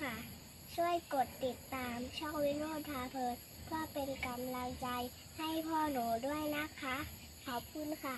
ค่ะ ช่วยกดติดตามช่องวิโรธพาเพลินเพื่อเป็นกำลังใจให้พ่อหนูด้วยนะคะ ขอบคุณค่ะ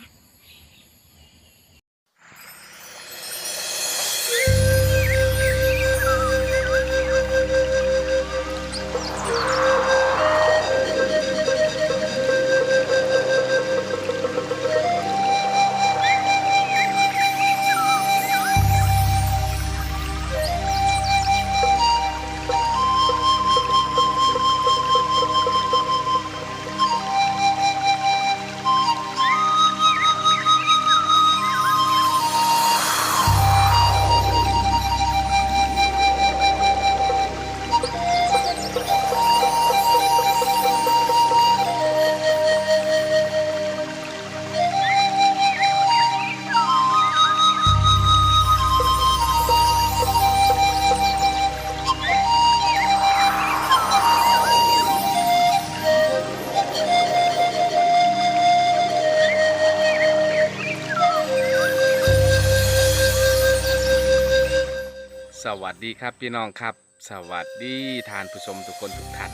วัสดีครับพี่น้องครับ สวัสดีทานผู้ชมทุกคนทุกท่าน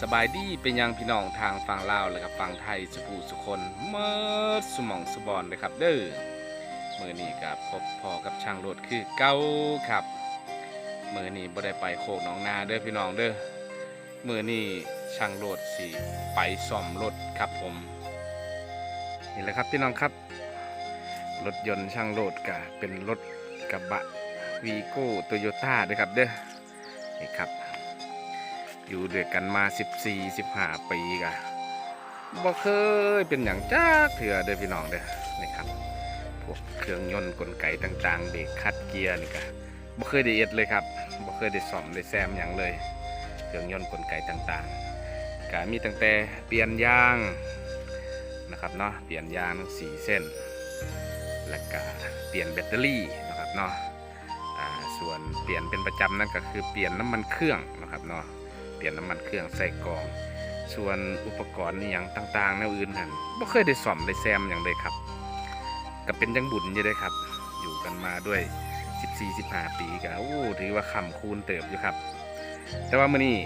สบายดีเป็นยังพี่น้องทางฝั่งลาวและกับฝั่งไทยสุภูสุคนเมื่อสมองสบอนเลยครับเด้อมือนี้กับพบพอกับช่างรถคือเก้าครับมือนี้บ่ได้ไปโคกหนองนาเด้อพี่น้องเด้อมือนี้ช่างรถสิไปซ่อมรถครับผมนี่แหละครับพี่น้องครับรถยนต์ช่างโลดกะเป็นรถกระบะ วีโก้โตโยต้าด้วยครับเด้อนี่ครับ อยู่ด้วยกันมา 14 15 ปีกะบ่เคยเป็นอย่างจักเถื่อเด้อพี่น้องเด้อนี่ครับ พวกเครื่องยนต์กลไกต่างๆเบรกคัดเกียร์นี่กะบ่เคยได้เอ็ดเลยครับบ่เคยได้ซ่อมได้แซมอย่างเลย เครื่องยนต์กลไกต่างๆก็มีตั้งแต่เปลี่ยนยางนะครับเนาะเปลี่ยนยางสี่เส้น แล้วก็เปลี่ยนแบตเตอรี่นะครับเนาะ ส่วนเปลี่ยนเป็นประจำนั่นก็คือเปลี่ยนน้ำมันเครื่องนะครับเนาะเปลี่ยนน้ำมันเครื่องใส่กอง ส่วนอุปกรณ์นี่อย่างต่างๆแนวอื่นนั่นไม่เคยได้ซ่อมได้แซมอย่างใดครับก็เป็นจังบุญอยู่เลยครับ อยู่กันมาด้วย 14-15 ปีก็โอ้ถือว่าคำคูณเติบอยู่ครับ แต่ว่ามื่อนี้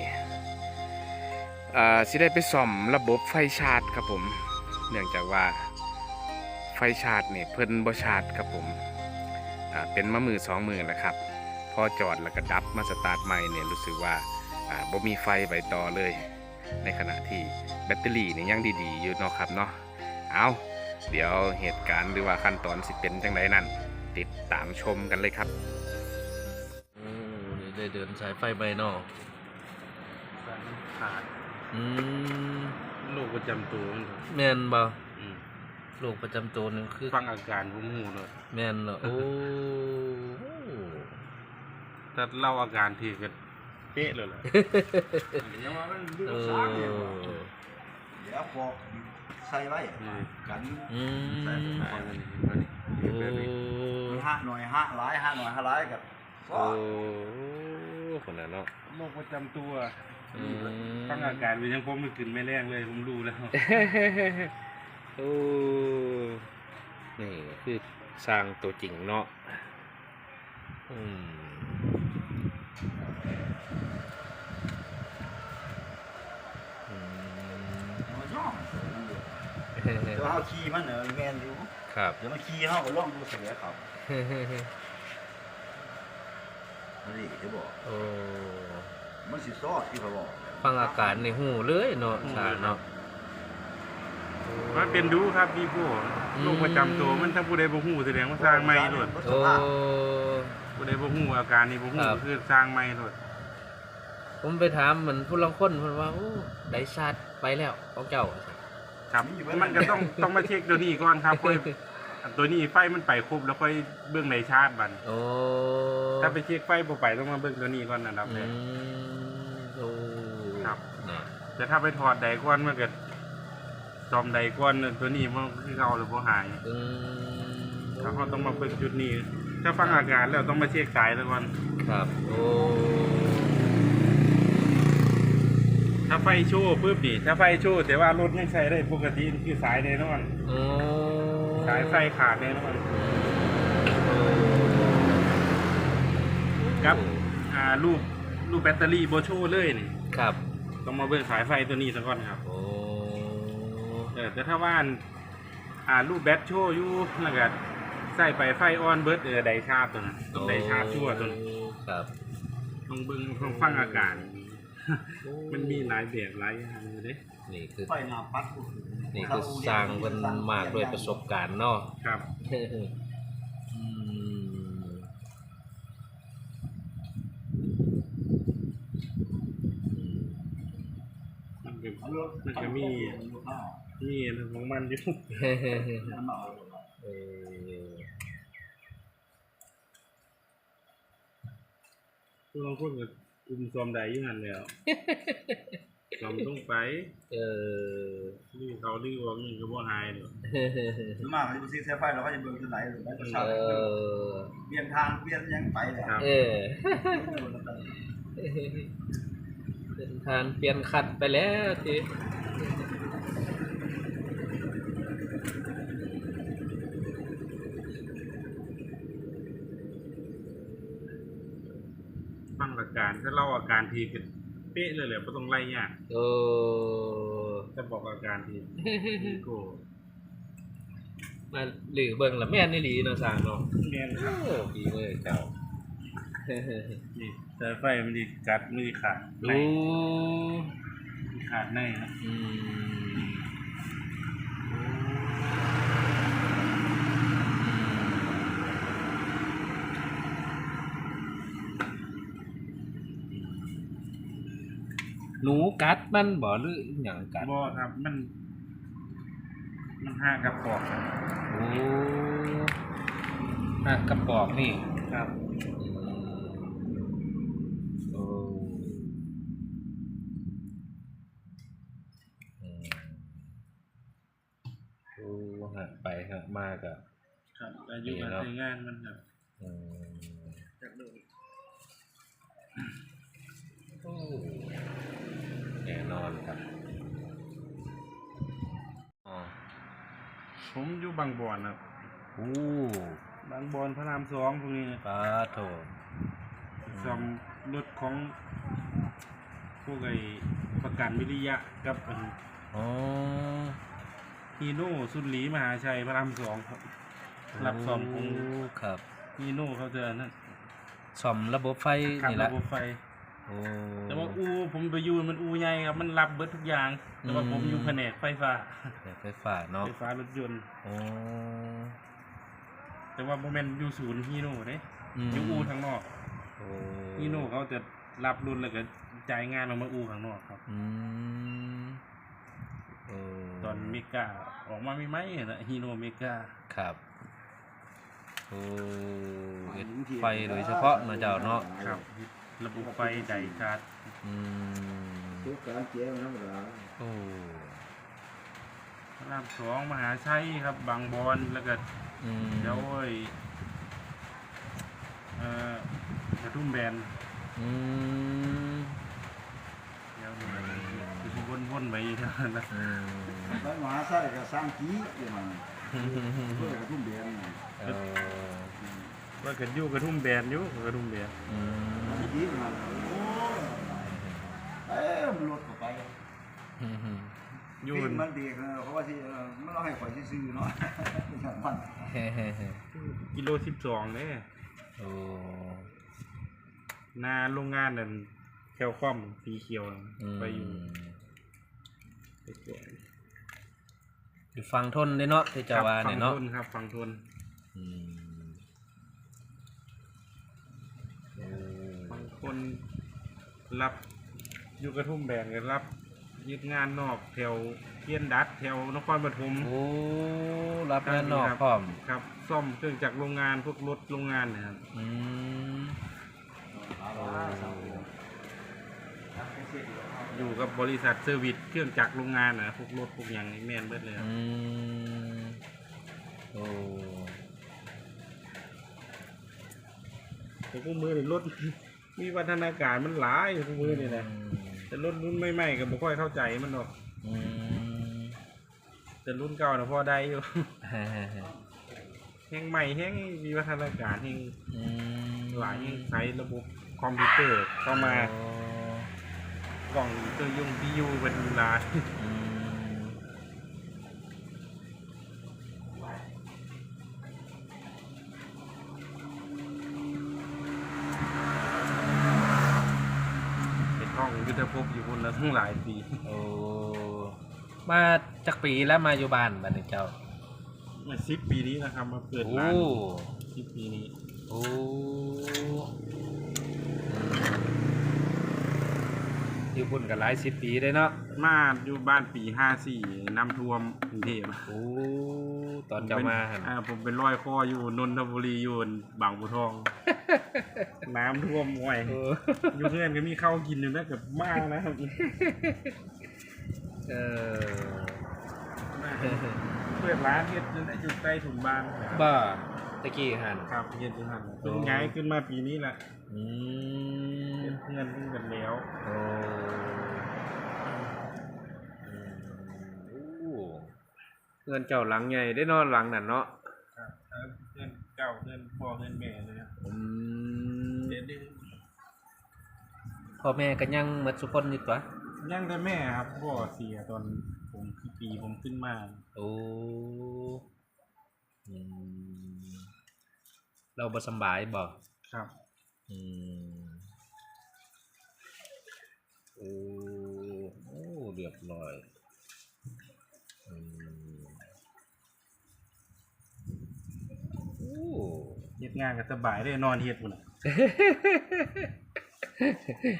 อ่าสิได้ไปซ่อมระบบไฟชาร์จครับผม เนื่องจากว่าไฟชาร์จเนี่ยเพิ่นบ่ชาร์จครับผมอ่าเป็นมามือสองมือแล้วครับ พอจอดแล้วก็ดับมาสตาร์ทใหม่เนี่ยรู้สึกว่าอ่าบ่มีไฟไปต่อเลย ในขณะที่แบตเตอรี่เนี่ยยังดีๆอยู่เนาะครับเนาะเอาเดี๋ยวเหตุการณ์หรือว่าขั้นตอนสิเป็นจังไดนั่นติดตามชมกันเลยครับโอ้นี่ได้เดินสายไฟไปเนอกสายมันขาดอืมโรคประจำตัวมันครับแม่นบ่อืมโรคประจำตัวนี่คือฟังอาการผมหูเลยแม่นเหรอโอ้ ถ้าเล่าอาการทีก็เป๊ะเลยแหละเออเดี๋ยวพอกใส่ไว้นี่กันอืมใส่ฟังอันนี้เห็นไหมโอ้นี่แบบนี้มีห้าหน่วยห้าหลายห้าหน่วยห้าหลายกับโอ้คนนั้นเนาะโรคประจำตัวอืมฟังอาการเป็นยังผมไม่กินไม่แรงเลยผมรู้แล้วโอ้นี่คือสร้างตัวจริงเนาะอืม อืม มันย่อม เดี๋ยวเขาขี่มันเนอะแมนอยู่ครับเดี๋ยวมันขี่เขาก็ล่องดูเสือเขาอันนี้เดี๋ยวบอกโอ้มันสิซอดที่เขาบอกฟังอาการในหูเลยเนาะชาเนาะมันเป็นดูครับพี่ผู้โรคประจำตัวมันถ้าผู้ใดบ่ฮู้แสดงว่าสร้างไม่หลดโอ้ผู้ใดบ่ฮู้อาการนี้บ่ฮู้ครับคือสร้างไม่หลดผมไปถามเหมือนผู้ลังคนเพิ่นว่าโอ้ได้ชาร์จไปแล้วของเจ้า ครับมันก็ต้องต้องมาเช็คตัวนี้ก่อนครับค่อยอันตัวนี้ไฟมันไปครบแล้วค่อยเบื้องในชาร์จบันโอ้ถ้าไปเช็คไฟบ่ไปต้องมาเบิ่งตัวนี้ก่อนนะครับอืมโอ้ครับน่ะแต่ถ้าไปถอดไดก้อนมันก็ซ่อมไดก้อนตัวนี้มันคือเก่าหรือบ่หายอืมถ้าเขาต้องมาเบิ่งจุดนี้ ถ้าฟังอาการแล้วต้องมาเช็คสายแล้วก่อนครับ โอ้ ถ้าไฟโชว์ปุ๊บนี่ถ้าไฟโชว์แต่ว่ารถยังใช้ได้ปกตินี่คือสายแน่นอนโอ้สายไฟขาดแน่นอนครับโอ่ารูปรูปแบตเตอรี่โบโชว์เลยนี่ครับต้องมาเบิ่งสายไฟตัวนี้ซะก่อนครับโอ้เออแต่ถ้าว่าอันอ่ารูปแบตโชว์อยู่แล้วก็ใส่ไปไฟออนเบิร์ดเออไดชาร์จตัวนั้นต้องไดชาร์จชั่วตัวนั้นครับต้องเบิ่งต้องฟังอาการ มันมีหลายแบบหลายอย่างอยู่เด้นี่คือไฟหน้าปัดนี่คือสร้างเพิ่นมากด้วยประสบการณ์เนาะครับอืมมันก็เอารถมันก็มีมีอันของมันอยู่น้ำเอาเออบางคนก็ คุมซอมใดอยู่นั่นแหล้วซอมต้องไป เออนี่เขาดื้อว่านี่ก็บ่หายดอกส่วนมากเขาจะซื้อแท้ไฟเราก็จะเบิ่งที่ไหนหรือไม่ก็ชาเอร์จอเปลี่ยนทางเปลี่ยนยังไปเลยครับเออเป็นทานเปลี่ยนขัดไปแล้วที ถ้าเล่าอาการทีก็เป๊ะเลยแหละบ่ต้องไล่ยากเออจะบอกอาการทีนี่โกมาหรือเบิ่งละแม่นนี่หลีเนาะสร้างเนาะแม่นโอ้ครับดีเลยเจ้านี่สายไฟมันดีกัดมือขาดในดูขาดในนะอืม หนูกัดมันบ่หรืออหย่างกัดบ่ครับ มัน มันห่างกับปอกโอ้หักกระปอกนี่ครับอืมโอ้อืมโอ้หักไปหักมากอะ ครับอายุการใช้งานมันครับอืมโอ้แน่นอนครับอ๋อผมอยู่บางบอนครับโอ้บางบอนพระรามสองตรงนี้ปลาโถซ่อมรถของพวกไอ้ประกันวิริยะกับอันอ๋อฮีโน่สุนหลีมหาชัยพระรามสองครับรับซ่อมของโครับฮีโน่เขาจะนั่นซ่อมระบบไฟขับนี่ระละบบไฟโอ้ แต่ว่าอูผมไปอยู่มันอูใหญ่ครับมันรับเบิดทุกอย่าง แต่ว่าอืมผมอยู่แผนกไฟฟ้าแบบไฟฟ้าเนาะไฟฟ้ารถยนต์โอ้แต่ว่าโมเมนต์อยู่ศูนย์ฮีโน่เด้มอยู่อูทางนอกโอ้ฮีโน่เขาจะรับรุ่นแล้วก็จ่ายงานออกมาอูข้างนอกครับอืมโอ้ตอนเมกาออกมาไม่ไหมนะฮีโน่เมกาครับโอ้เฮ็ดไฟโดยเฉพาะเนาะเจ้าเนาะครับ ระบบไฟไดชาร์จอืมทุกการเจ๊มันธรรมดาโอ้พระรามสองมหาชัยครับ บางบอนแล้วก็อืมเดี๋ยวโอ้ยเอ่อกระทุ่มแบนอืมเดี๋ยวนี่คือวนๆไปเท่านั้นนะอืมแล้วมหาไส้ก็สร้างกี้อย่างนั้นเพื่อกระทุ่มเบียนเออ ว่ากันอยู่กระทุ่มแบนอยู่กระทุ่มแบนอืมกี้มันโอ้เอ้ยมันลดเข้าไปอืมอยู่ปีนมันดีเพราะว่าที่มันเราให้ข่อยซื้อเนาะอย่างมันเฮ้เฮ้เฮ้กิโลสิบสองเนี่ยโอ้นาโรงงานนั่นแคลคอมสีเขียวน่ะอืมไปอยู่ไปสวนอยู่ฟังทนได้เนาะที่จะว่าเนี่ยเนาะฝั่งทนครับฝั่งทนอืมโอ้ บาง คนรับอยู่กระทุ่มแบนกันรับยึดงานนอกแถวเทียนดัดแถวนครปฐมโอ้รับงานนอกพร้อมครับ ซ่อมเครื่องจักรโรงงานพวกรถโรงงานนะครับอืมโอ้อยู่กับบริษัทเซอร์วิสเครื่องจักรโรงงานนะพวกรถพวกอย่างนี้แม่นเบิดเลยครับอืมโอ้แต่พวกมือนี่รถ มีวัฒนาการมันหลายพวกมือนี่นะแต่รถรุ่นใหม่ๆก็บ่ค่อยเข้าใจมันหรอกอืมแต่รุ่นเก่านะพอได้อยู่เฮ้เฮ้เฮ้แห้งใหม่แห้งมีวัฒนาการแห้งอืมหลายแห้งใช้ระบบคอมพิวเตอร์เข้ามาอ๋อกล่องตัวยุงที่ยูเป็นลายอืม ห้องยุทธภพอยู่บนแล้วทั้งหลายปีโอ้มาจากปีแล้วมาอยู่บ้านบัดนี้เจ้ามาสิบปีนี้นะครับมาเปิดโอ้ร้านสิบปีนี้ โอ้ อยู่พุ่นกันหลายสิบปีได้เนาะมาอยู่บ้านปีห้าสี่น้ำท่วมกรุงเทพโอ้ตอนเจ้ามาหั่นอ่าผมเป็นร้อยข้ออยู่นนทบุรีอยู่บางบัวทอง น้ำท่วมห่วยโอ้อยู่เพื่อนก็มีข้าวกินอยู่นะกับมากนะครับเออเปิดร้านเฮ็ดจนได้อยู่ใกล้ถุงบ้านนะครับ บ้า ตะกี้หันครับเฮ็ดจังหันเพิ่งย้ายขึ้นมาปีนี้แหละอืมเป็นเพื่อนเพิ่งกันแล้วโอ้อืมโอ้เงินเจ้าหลังใหญ่ได้เนอนหลังนั่นเนาะครับแล้วเพื่อนเก่าเพื่อนพ่อเพื่อนแม่เลยนะอืมเด็ดดื้อพ่อแม่ก็ยังหมดสุคนอยู่ตัวยังแต่แม่ครับพ่อเสียตอนผมคือปีผมขึ้นมา โอ้อืม เราบ่สำบายบ่ครับ อืมโอ้โอ้เรียบร้อยอืมโอ้ เฮ็ดงานก็สบายได้นอนเฮ็ดพุ่นน่ะ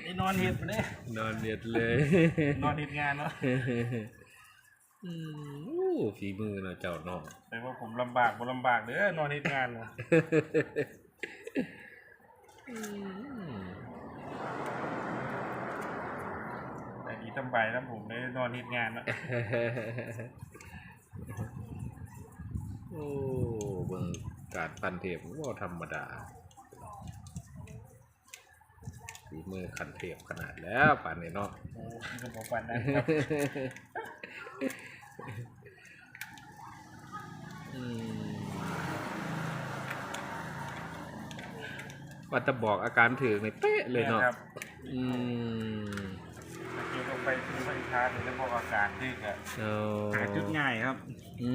ได้นอนเฮ็ดพุ่นเด้นอนเรียดเลย นอนเฮ็ดงานเนาะ อืมโอ้ ฝีมือเนาะเจ้าเนาะแต่ว่าผมลำบากบ่ลำบากเด้อนอนเฮ็ดงานเนาะอืมแต่ดีสบายแล้วผมได้นอนเฮ็ดงานเนาะโอ้เบิ่งการปั่นเทปว่าธรรมดาฝีมือขันเทปขนาดแล้วปั่นนี่เนาะโอ้ยก็บ่ปันนะครับอืม ว่าจะบอกอาการถือในเป๊ะเลยเนาะครับอืมเมื่อกี้ก็ไปซื้อไฟฟ้าถึงจะบอกอาการที่ก็เอาหาจุดง่ายครับ อื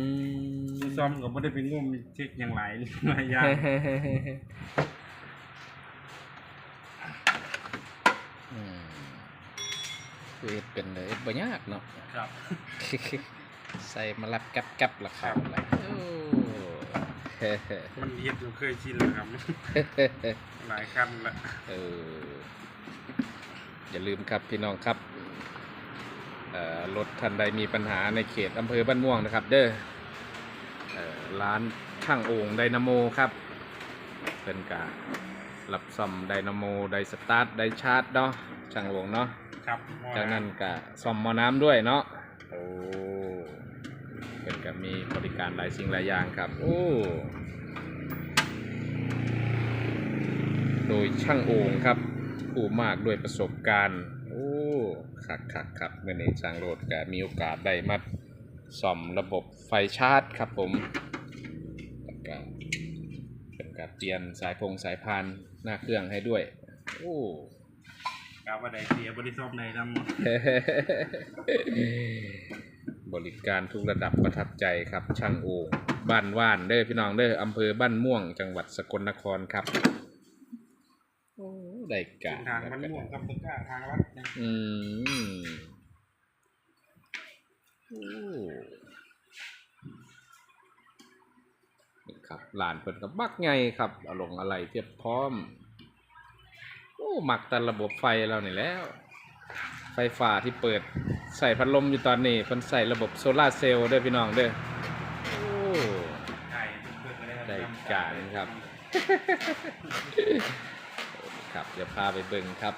มผู้ซ่อมก็บ่ได้ไปงมเช็คอย่างไรหลายอย่างอืมคือเฮ็ดเป็นเลยบ่ยากเนาะครับ ใส่มาลับกับกับละครับละโอ้มันเฮ็ดจนเคยชินแล้วครับ หลายขั้นละเอออย่าลืมครับพี่น้องครับรถท่านใดมีปัญหาในเขตอำเภอบ้านม่วงนะครับ เด้อร้านช่างโอ่งไดนาโมครับเป็นการับซ่อมไดนาโมไดสตาร์ทไดชาร์จเนาะช่างโอ่งเนาะครับจากนั้นก็ซ่อมมอน้ำด้วยเนาะโอ้ เป็นก็มีบริการหลายสิ่งหลายอย่างครับ โอ้ โดยช่างโอ่งครับ ผู้มากด้วยประสบการณ์ โอ้คักคักคักเมื่อนี้ช่างโรดก็มีโอกาสได้มาซ่อมระบบไฟชาร์จครับผมแล้วก็เป็นการเปลี่ยนสายพงสายพานหน้าเครื่องให้ด้วย โอ้กาวว่าใดเสียบริซ่อมใดนำ บริการทุกระดับประทับใจครับ ช่างโอ่งบ้านว่านเด้อพี่น้องเด้ออำเภอบ้านม่วงจังหวัดสกลนครครับโอ้ได้กาทางมันม่วงกับตะกร้าทางวัดนะอืมโอ้นี่ครับหลานเพิ่นกับมักไงครับเอาลงอะไรเทียบพร้อม โอ้มักแต่ระบบไฟเรานี่แหล้ว ไฟฟ้าที่เปิดใส่พัดลมอยู่ตอนนี้เพิ่นใส่ระบบโซลาร์เซลล์เด้อพี่น้องเด้อโอ้ใช่เปิดไปเลยครับได้การครับ ครับเดี๋ยวพาไปเบิ่งครับ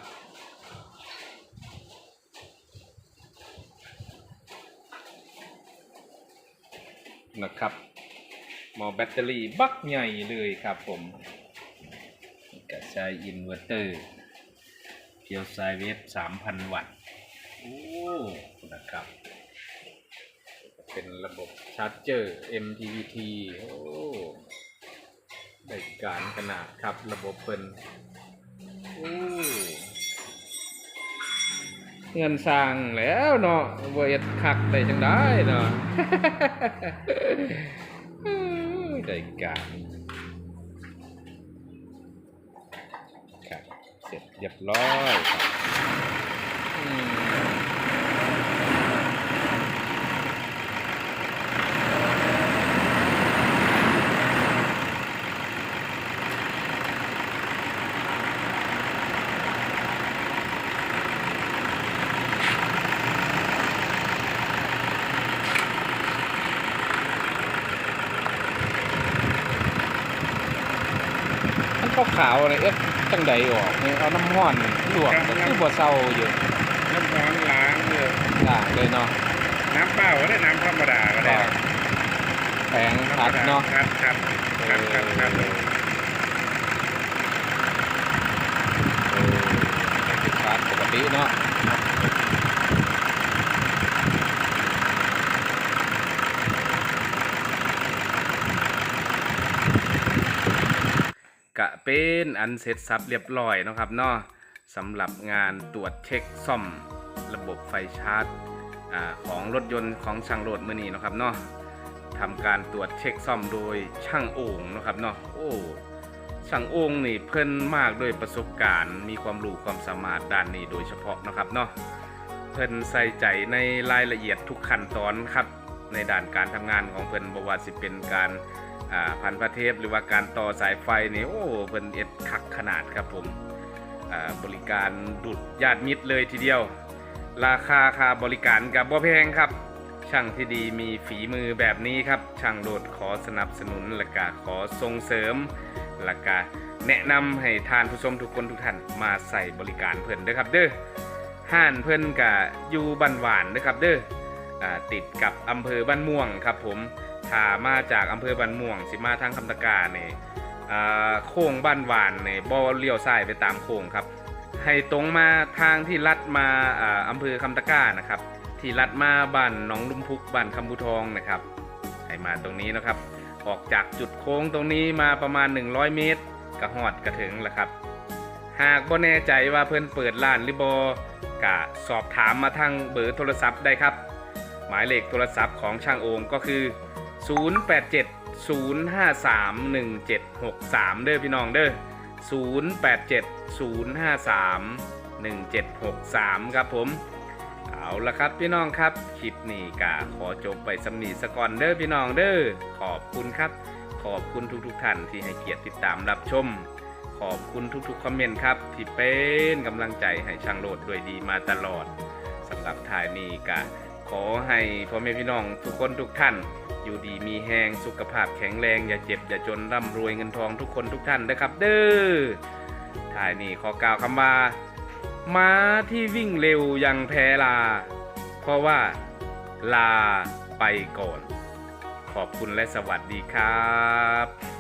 นะครับหมอแบตเตอรี่บักใหญ่เลยครับผมก็ใช้อินเวอร์เตอร์เพียวไซเวฟ3,000 วัตต์โอ้ นะครับ เป็นระบบชาร์จเจอร์ MPPT โอ้ได้การขนาดครับระบบเพิ่นโอ้เงินสร้างแล้วเนาะบ่เอ็ดคักได้จังได้เนาะได้การครับเสร็จเรียบร้อยครับ ขาวๆเลยเอ็ดจังใดออกนี่เอาน้ำห้อนลวกก็คือบ่เศร้าอยู่น้ำร้อนล้าง เลยล้างเลยเนาะน้ำเปล่าก็ได้น้ำธรรมดาก็ได้แปรงขัดเนาะครับครับครับครับครับเออติดขัดปกติเนาะกะเป็นอันเสร็จสับเรียบร้อยเนาะครับเนาะสำหรับงานตรวจเช็คซ่อมระ บบไฟชาร์จอของรถยนต์ของช่างโรดมือนี้นะครับเนาะทำการตรวจเช็คซ่อมโดยช่างโอ่งนะครับเนาะโอ้ช่างโอ่งนี่เพิ่นมากด้วยประสบการณ์ มีความรู้ความสามารถด้านนี้โดยเฉพาะนะครับเนาะเพิ่นใส่ใจในรายละเอียดทุกขั้นตอนครับในด้านการทำงานของเพิ่นบ่ว่าสิเป็นการอ่าพันประเทศหรือว่าการต่อสายไฟนี่โอ้เพิ่นเอ็ดคักขนาดครับผมบริการดุดญาติมิตรเลยทีเดียว ราคาค่าบริการกับบ่แพงครับ ช่างที่ดีมีฝีมือแบบนี้ครับ ช่างโดดขอสนับสนุนและก็ขอส่งเสริมและก็แนะนำให้ทานผู้ชมทุกคนทุกท่านมาใส่บริการเพิ่อนเด้อครับ เด้อห้านเพิ่อนกะอยู่บ้านหวานเด้อครับเด้ออติดกับอำเภอบ้านม่วงครับผมถ้ามาจากอำเภอบ้านม่วง สิมาทางคำตะกร้าเนี่ยโค้งบ้านหวานเนี่ยบ่เลี้ยวซ้ายไปตามโค้งครับ ให้ตรงมาทางที่ลัดมาอ่าอำเภอคำตะกร้านะครับ ที่ลัดมาบ้านหนองลุมพุกบ้านคำบูทองนะครับให้มาตรงนี้นะครับ ออกจากจุดโค้งตรงนี้มาประมาณ 100 เมตรกระหอดกระถึงแล้วครับ หากบ่แน่ใจว่าเพิ่อนเปิดร้านหรือบอกะสอบถามมาทางเบอร์โทรศัพท์ได้ครับ หมายเลขโทรศัพท์ของช่างโอมก็คือ 087 053 1763 เด้อพี่น้องเด้อ 087 053 1763 ครับผม เอาละครับพี่น้องครับ คลิปนี้กะขอจบไปสำนีสก่อนเด้อพี่น้องเด้อขอบคุณครับ ขอบคุณทุกๆท่านที่ให้เกียรติติดตามรับชม ขอบคุณทุกๆคอมเมนต์ครับที่เป็นกำลังใจให้ช่างโลดด้วยดีมาตลอดสำหรับถ่ายนี้กะ ขอให้พ่อแม่พี่น้องทุกคนทุกท่าน อยู่ดีมีแหงสุขภาพแข็งแรง อย่าเจ็บ อย่าจนร่ำรวยเงินทองทุกคนทุกท่านนะครับ เด้อถ่ายนี้ขอกล่าวคำว่าม้าที่วิ่งเร็วยังแพ้ลา เพราะว่าลาไปก่อน ขอบคุณและสวัสดีครับ